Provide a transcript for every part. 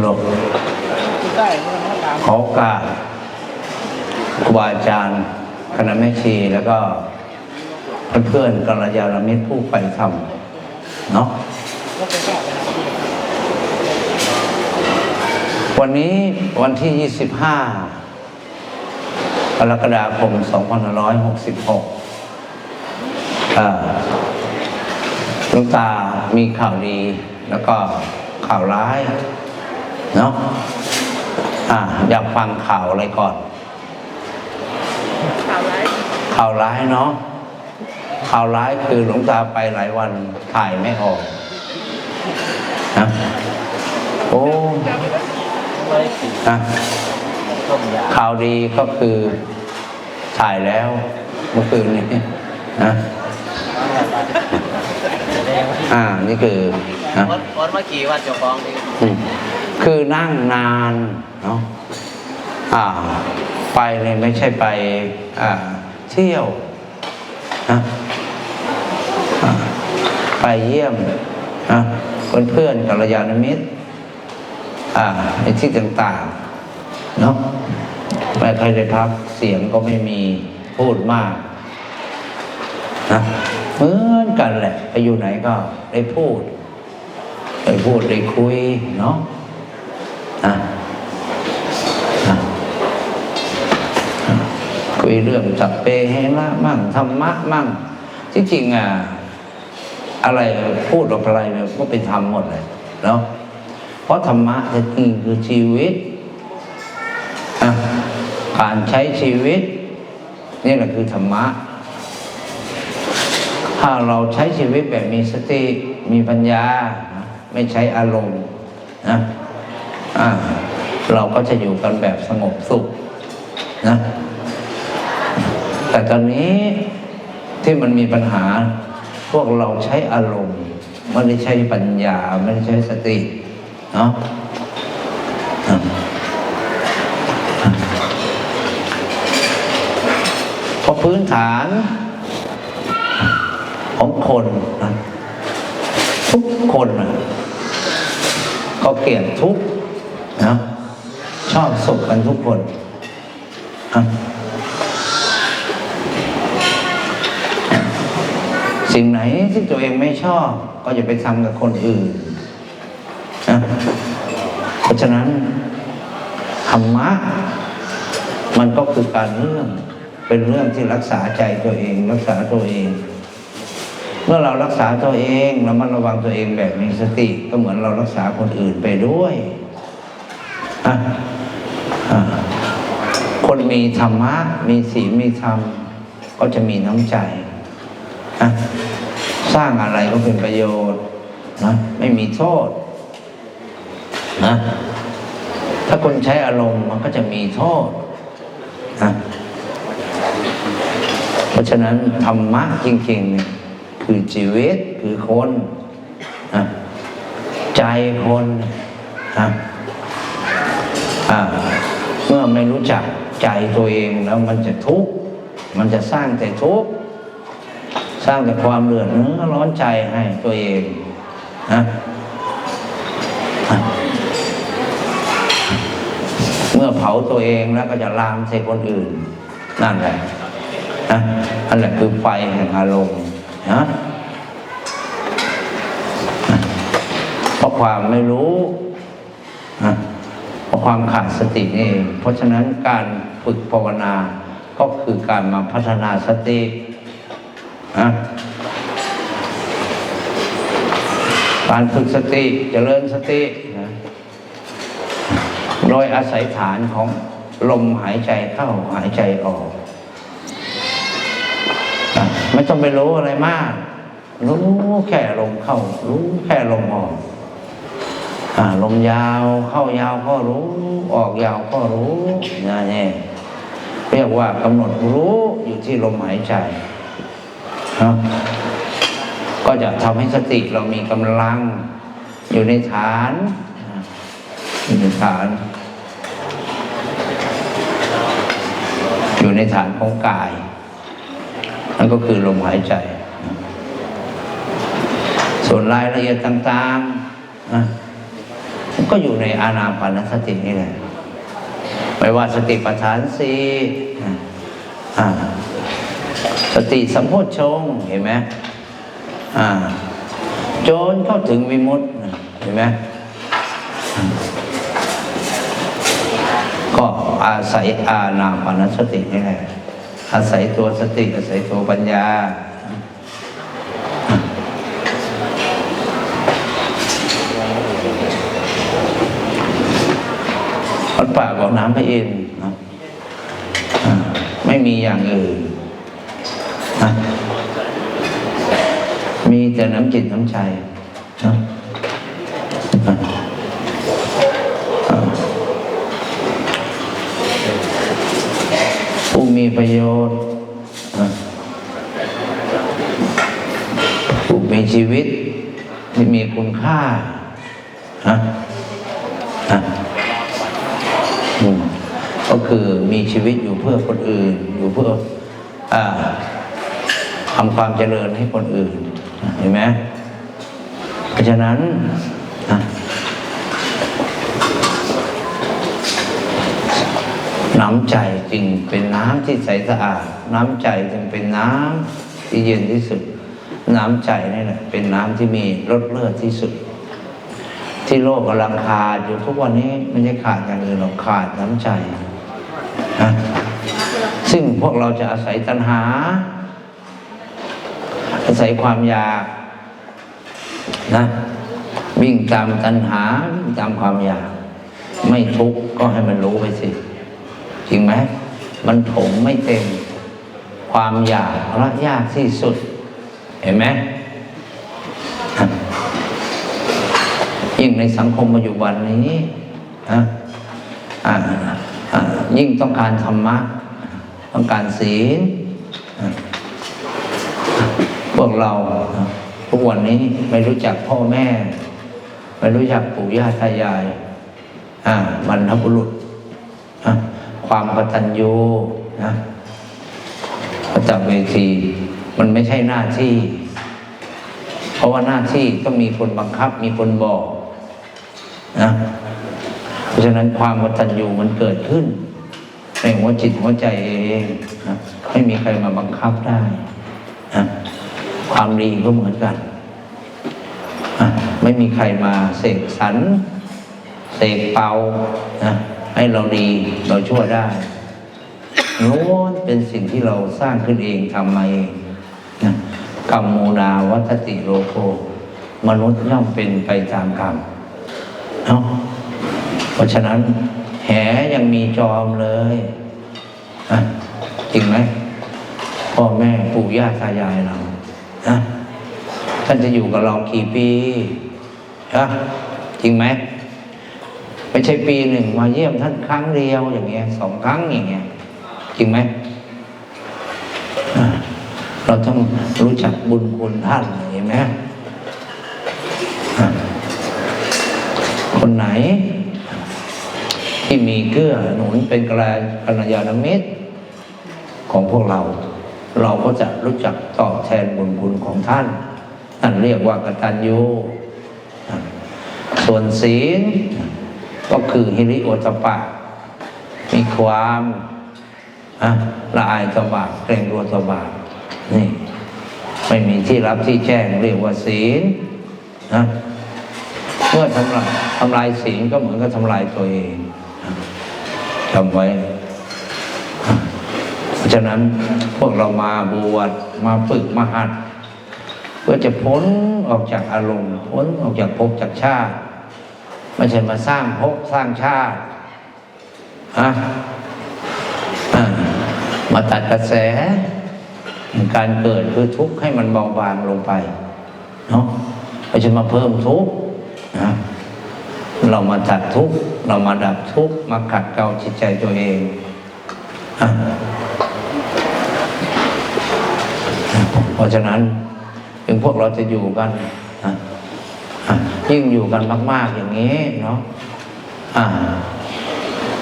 หลบขอกาสครูบาอาจารย์คณะแม่ชีแล้วก็เพื่อนๆกัลยาณมิตรผู้ไปทำเนาะวันนี้วันที่ 25 กรกฎาคม 2566อ่าหลวงตา มีข่าวดีแล้วก็ข่าวร้ายเนาะอ่าอยากฟังข่าวอะไรก่อน ข่าวร้าย ข่าวร้ายเนาะข่าวร้ายคือหลวงตาไปหลายวันถ่ายไม่ออกนะโอ้นะข่าวดีก็คือถ่ายแล้วเมื่อคืนนี้นะ อ่า นี่คือนะวัดวัดเมื่อกี้วัดเจ้าของนี่อืมคือนั่งนานเนาะอ่า ไปเลยไม่ใช่ไปอ่าเที่ยวนะอ่าไปเยี่ยมนะเพื่อนๆกัลยาณมิตร อ่าในที่ต่างๆเนาะไม่เคยได้พักเสียงก็ไม่มีพูดมากนะเหมือน กันแหละไปอยู่ไหนก็ได้พูด ได้พูดได้คุยเนาะอะคุยเรื่องจับเปเฮระมั่งธรรมะมั่งที่จริงอะอะไรพูดออกอะไรก็เป็นธรรมหมดเลยเนาะเพราะธรรมะจริงคือชีวิตอะการใช้ชีวิต นี่แหละคือธรรมะ ถ้าเราใช้ชีวิตแบบมีสติมีปัญญา ไม่ใช้อารมณ์นะอ่าเราก็จะอยู่กันแบบสงบสุขนะแต่ตอนนี้ที่มันมีปัญหา พวกเราใช้อารมณ์ไม่ได้ใช้ปัญญาไม่ได้ใช้สติเนาะเพราะพื้นฐาน ของคนนะทุกคนนะก็เกลียดทุกนะชอบสุขกันทุกคนนะสิ่งไหนที่ตัวเองไม่ชอบ ก็อย่าไปทำกับคนอื่นนะเพราะฉะนั้นธรรมะมันก็คือการเรื่องเป็นเรื่องที่รักษาใจตัวเอง รักษาตัวเอง เมื่อเรารักษาตัวเองเรามันระวังตัวเองแบบมีสติก็เหมือนเรารักษาคนอื่นไปด้วยคนมีธรรมะ มีศีลมีธรรม ก็จะมีน้ำใจสร้างอะไรก็เป็นประโยชน์นะไม่มีโทษนะถ้าคนใช้อารมณ์มันก็จะมีโทษนะเพราะฉะนั้นธรรมะจริงๆเนี่ย คือชีวิตคือคนนะใจคนนะเมื่อไม่รู้จักใจตัวเองแล้วมันจะทุกข์มันจะสร้างแต่ทุกข์สร้างแต่ความเดือดเนื้อร้อนใจให้ตัวเองนะเมื่อเผาตัวเองแล้วก็จะลามใส่คนอื่น นั่นแหละนะนั่นคือไฟแห่งอารมณ์ นะเพราะความไม่รู้นะเพราะความขาดสตินี่เอง เพราะฉะนั้นการฝึกภาวนาก็คือการมาพัฒนาสตินะการฝึกสติจเจริญสตินะโดยอาศัยฐานของลมหายใจเข้าหายใจออก ไม่ต้องไปรู้อะไรมาก รู้แค่ลมเข้า รู้แค่ลมออกลมยาวเข้ายาวก็รู้ ออกยาวก็รู้นะเนี่ยเรียกว่ากำหนดรู้อยู่ที่ลมหายใจนะก็จะทำให้สติเรามีกำลังอยู่ในฐานอยู่ในฐาน อยู่ในฐานของกาย นั่นก็คือลมหายใจ ส่วนรายละเอียดต่างๆก็อยู่ในอานาปานสตินี่แหละไม่ว่าสติปัฏฐานสี่สติสัมโพชงเห็นไหมโจนเข้าถึงวิมุตติเห็นไหมก็อาศัยอานาปานสตินี่แหละ อาศัยตัวสติอาศัยตัวปัญญา วัดป่าบอกน้ำพระอินทร์เนะไม่มีอย่างอื่น มีแต่น้ำจิตน้ำใจนะ มีประโยชน์ผู้มีชีวิตที่มีคุณค่าฮะอะอืมก็คือมีชีวิตอยู่เพื่อคนอื่น อยู่เพื่ออาทำความเจริญให้คนอื่นเห็นไหมเพราะฉะนั้น น้ำใจจึงเป็นน้ำที่ใสสะอาด น้ำใจจึงเป็นน้ำที่เย็นที่สุด น้ำใจนี่แหละเป็นน้ำที่มีรสเลือดที่สุด ที่โลกกำลังขาดอยู่ทุกวันนี้ไม่ใช่ขาดอย่างอื่นหรอกขาดน้ำใจนะซึ่งพวกเราจะอาศัยตัณหา อาศัยความอยากนะวิ่งตามตัณหาวิ่งตามความอยาก ไม่ทุกข์ก็ให้มันรู้ไปสิ จริงไหมมันถมไม่เต็ม ความอยากละยากที่สุด เห็นไหมยิ่งในสังคมปัจจุบันนี้นะอ่าอ่ายิ่งต้องการธรรมะ ต้องการศีลพวกเราทุกวันนี้ไม่รู้จักพ่อแม่ ไม่รู้จักปู่ย่าตายายอ่าบรรพบุรุษ ความกตัญญูนะประจับเวที มันไม่ใช่หน้าที่ เพราะว่าหน้าที่ต้องมีคนบังคับมีคนบอกนะเพราะฉะนั้นความกตัญญูมันเกิดขึ้น ในหัวจิตหัวใจเองนะไม่มีใครมาบังคับได้นะความดีก็เหมือนกันไม่มีใครมาเสกสรรเสกเป่านะ ให้เราดีเราชั่วได้ล้วนเป็นสิ่งที่เราสร้างขึ้นเองทำมาเองนะกรรมโมนาวัตติโลโกมนุษย์ย่อมเป็นไปตามกรรมเนาะเพราะฉะนั้น แหยังมีจอมเลยอะจริงไหมพ่อแม่ปู่ย่าตายายเรานะท่านจะอยู่กับเรากี่ปีอะจริงไหม ไม่ใช่ปีหนึ่งมาเยี่ยมท่านครั้งเดียวอย่างเงี้ยสองครั้งอย่างเงี้ยจริงไหมเราต้องรู้จักบุญคุณท่านเห็นไหมคนไหน ที่มีเกื้อหนุนเป็นกระกัลยาณมิตรของพวกเรา เราก็จะรู้จักตอบแทนบุญคุณของท่านท่านเรียกว่ากตัญญูส่วนศีล ก็คือฮิริโอตปะ มีความะละอายตบาปเกรงกลัวตบาปนี่ ไม่มีที่รับที่แจ้งเรียกว่าศีลนะเมื่อทำลายทำลายศีลก็เหมือนกับทำลายตัวเองจำไว้ เพราะฉะนั้นพวกเรามาบวชมาฝึกมาหัดเพื่อจะพ้นออกจากอารมณ์พ้นออกจากภพจากชาติ ไม่ใช่มาสร้างภพสร้างชาติฮะมาตัดกระแส การเกิดคือทุกข์ให้มันเบาบางลงไปเนาะไม่ใช่มาเพิ่มทุกข์นะเรามาตัดทุกข์เรามาดับทุกข์มาขัดเกลาจิตใจตัวเองเพราะฉะนั้นถึงพวกเราจะอยู่กันอ ยิ่งอยู่กันมาก ๆ อย่างนี้เนาะอะ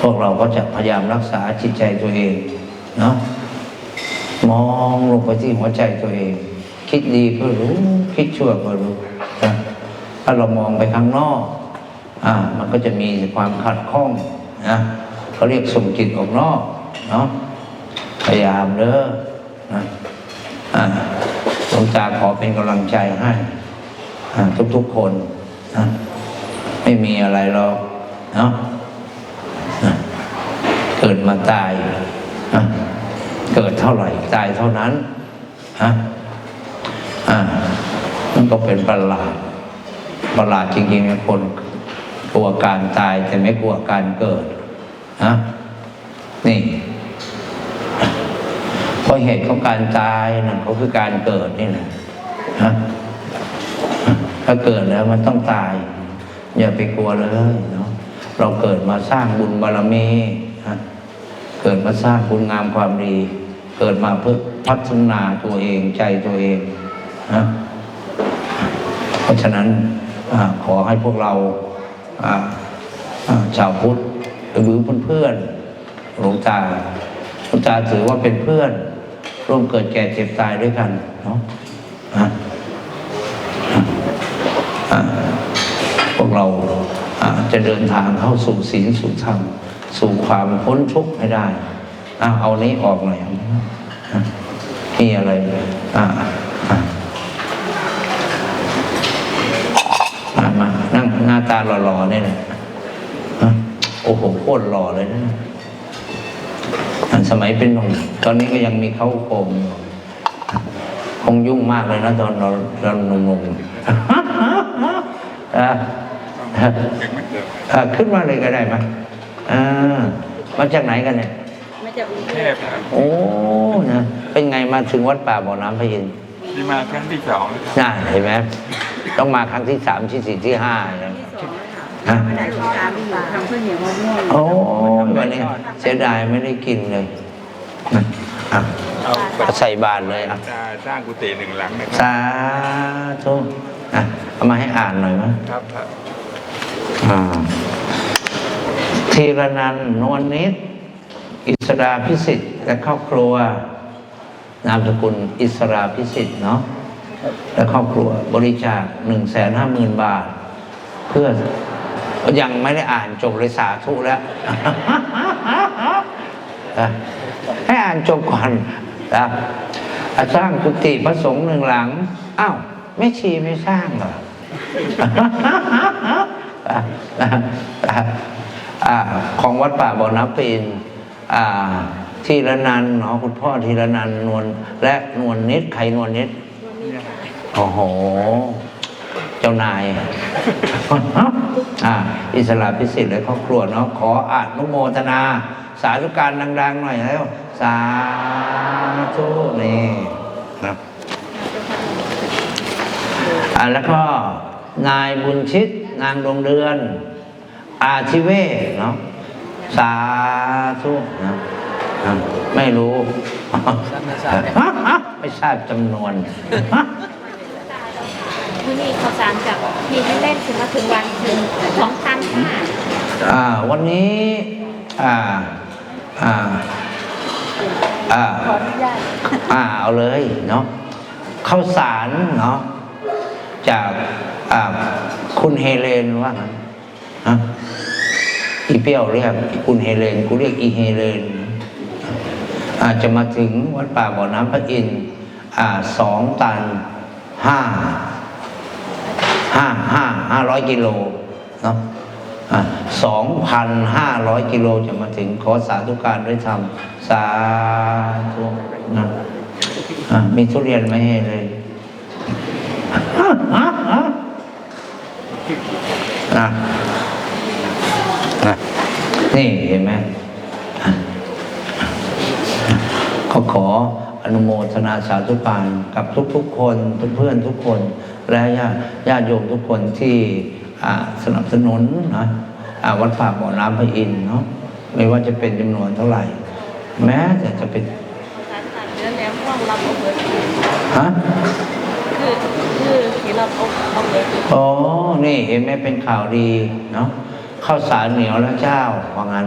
พวกเราก็จะพยายามรักษาจิตใจตัวเองเนาะมองลงไปที่หัวใจตัวเอง คิดดีก็รู้ คิดชั่วก็รู้นะถ้าเรามองไปข้างนอก อ่า มันก็จะมีความขัดข้องนะเขาเรียกส่งจิตออกนอกเนาะพยายามเด้อนะอ่าหลวงตาขอเป็นกำลังใจให้ทุกๆคน ไม่มีอะไรหรอกเนาะเกิดมาตายเกิดเท่าไหร่ตายเท่านั้นฮะอ่ามันก็เป็นประหลาดประหลาดจริงๆนะคนกลัวการตายแต่ไม่กลัวการเกิดนะนี่เพราะเหตุของการตายนั่นก็คือการเกิดนี่แหละนะ ถ้าเกิดแล้วมันต้องตาย อย่าไปกลัวเลยเนาะเราเกิดมาสร้างบุญบารมีนะเกิดมาสร้างบุญงามความดี เกิดมาเพื่อพัฒนาตัวเองใจตัวเองนะเพราะฉะนั้นอขอให้พวกเราชาวพุทธหรือเพื่อนๆหลวงตาหลวงตาถือว่าเป็นเพื่อน ร่วมเกิดแก่เจ็บตายด้วยกันเนาะอะอะอะพ วกเราจะเดินทางเข้าสู่ศีลสู่ธรรม สู่ความพ้นทุกข์ให้ได้อะเอานี้ออกหน่อยอะมีอะไรอะอะมามานั่งหน้าตาหล่อๆเนี่แหละโอ้โหโคตรหล่อเลยนะสมัยเป็นหนุ่มตอนนี้ก็ยังมีเข้าโคมอยู่คงยุ่งมากเลยนะตอนเราเราหนุ่มๆอะอะ ขึ้นมาเลยก็ได้ไหมอ่ามาจากไหนกันเนี่ยมาจากกรุงเทเทพพครับโอ้นะเป็นไงมาถึงวัดป่าบ่อน้ำพระอินทร์ที่มาครั้งที่สองแล้วครับน่าเห็นไหมต้องมาครั้งที่สามที่สี่ที่ห้านะที่สองแล้วค่ะมาได้ของการที่อยู่ทำข้าวเหนียวมะม่วงโอ้ยวันนี้เสียดายไม่ได้กินเลยนะอะเอาใส่บาตรเลยอะจะสร้างกุฏิหนึ่งหลังนะครัสาธุอะเอามาให้อ่านหน่อยมั้ยครับ ครับอ่าทีละนันนวลนิด อิสราพิสิทธิ์และครอบครัว นามสกุลอิสราพิสิทธิ์เนาะและครอบครัวบริจาคหนึ่งแสนห้าหมื่นบาท เพื่อยังไม่ได้อ่านจบเลยสาธุแล้ว ให้อ่านจบก่อนนะอะสร้างกุฏิพระสงฆ์หนึ่งหลัง อ้าว ไม่ชีไม่สร้างเหรอ ของวัดป่าบ่อน้ำปีนทีละนันเนาะคุณพ่อทีละนันนวลและนวลนิดใครนวลนิดโอ้โห เจ้านายอ่าอิสระพิสิทธิ์และครอบครัวเนาะขออานุโมทนา สาธุการดัง ๆ หน่อยแล้ว สาธุนี่ครับอ่าแล้วก็นายบุญชิต นางดวงเดือน อาทิเวศเนาะสาธุนะอะไม่รู้ไม่ทราบจำนวนที่นี่เขาสารจากมีให้เล่นถึงมาถึงวันถึงสองพันห้าอ่าวันนี้อ่าอ่าอ่าขออนุญาตอ่าเอาเลยเนาะข้าวสารเนาะจากอ่า คุณเฮเลนว่างั้นฮะอีเปี้ยวเรียกคุณเฮเลนกูเรียกอีเฮเลน อาจจะมาถึงวัดป่าบ่อน้ำพระอินทร์สองตันห้าห้าห้าห้าร้อยกิโลเนาะสองพันห้าร้อยกิโลจะมาถึงขอสาธุการด้วยธรรมสาธุนะมีทุเรียนไหมให้เลย นะนะนี่เห็นไหมอะก็ขออนุโมทนาสาธุการกับทุกๆคนเพื่อนๆทุกคน และญาติญาติโยมทุกคนที่อ่าสนับสนุนนะอ่าวัดป่าบ่อน้ำพระอินทร์เนาะไม่ว่าจะเป็นจำนวนเท่าไหร่ แม้แต่จะเป็นสารตัดเนื้อแล้วห้องรับเอาเบิร์ดฮะคือคือที่ เราเอาเอาเบิร์ดโอ้นี่เห็นไหมเป็นข่าวดีเนาะข้าวสารเหนียวและเจ้าว่างั้น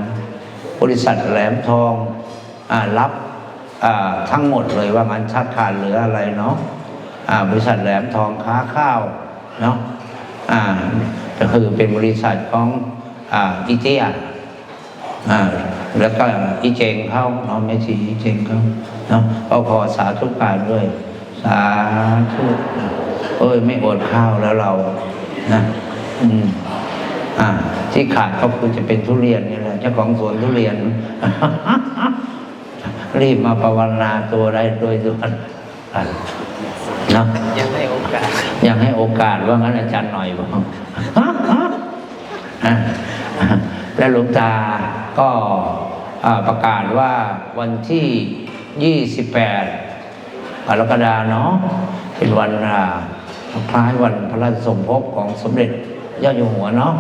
บริษัทแหลมทองอ่ารับอ่าทั้งหมดเลยว่างั้นชัดขาดเหลืออะไรเนาะอ่าบริษัทแหลมทองค้าข้าวเนาะอ่าก็คือเป็นบริษัทของอ่าอีเจียอ่าแล้วก็อีเจงเขาเนาะไม่ช่อีเจงเขาเนาะก็ขอสาธุการด้วย สาธุ เอ้ยไม่อดข้าวแล้วเรานะอืมอ่า ที่ขาดก็คือจะเป็นทุเรียนนี่แหละเจ้าของสวนทุเรียน รีบมาภาวนาตัวได้โดยด่วนอะเนาะยังให้โอกาสอยากให้โอกาสว่างั้นอาจารย์หน่อยบอกอะและหลวงตาก็อ่าประกาศว่าวันที่ 28กรกฎาเนาะเป็นวันอ่า คล้ายวันพระราชสมภพของสมเด็จเจ้าอยู่หัวเนาะ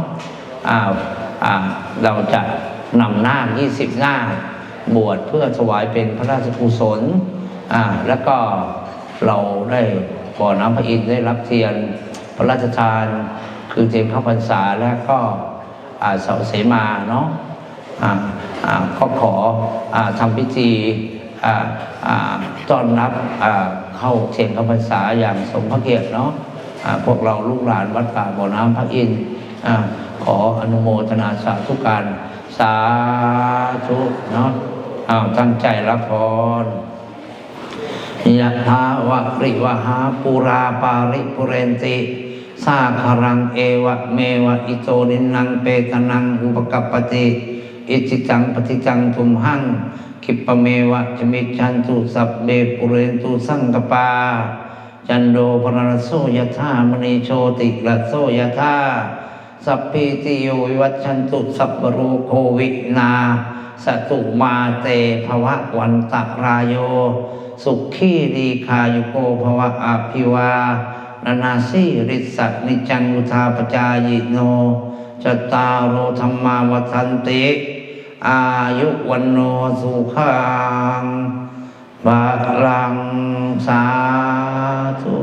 อ่าอ่าเราจะนำหน้า20หน้า บวชเพื่อถวายเป็นพระราชกุศลอ่าแล้วก็เราได้บ่อน้ำพระอินทร์ได้รับเทียนพระราชทาน คือเทียนข้าพรรษาและก็อ่าเสาเสมาเนาะอ่าอ่าก็ขออาทำพิธีอ่าอ่า ต้อนรับเข้าเทียนเข้าพรรษาอย่างสมพระเกียรติเนาะพวกเราลูกหลานวัดป่าบ่อน้ำพระอินทร์อ่าขออนุโมทนาสาธุการ สาธุเนาะอ้าวตั้งใจรับพรยะถาวะริวหาปุราปาริปุเรนติสาคารังเอวะเมวะอิโตนินังเปตนังอุปกัปปติ อิจิจังปฏิจังทุมหัง คิปเมวะจมิชันตุสัพเบปุเรนตุสังกปา จันโดปรณโสยธามณีโชติละโสยธาสัพพิติโยวิวัชันตุสัพพะโรโควินาสตุมาเตภวะวันตะรายโย สุขีดีคายุโกภวะอาภิวานานาสีริสักนิจังุทาปจายโนจตารโอธรรมาวัฏันติ อายุวันโนสุขังบารังสาธุ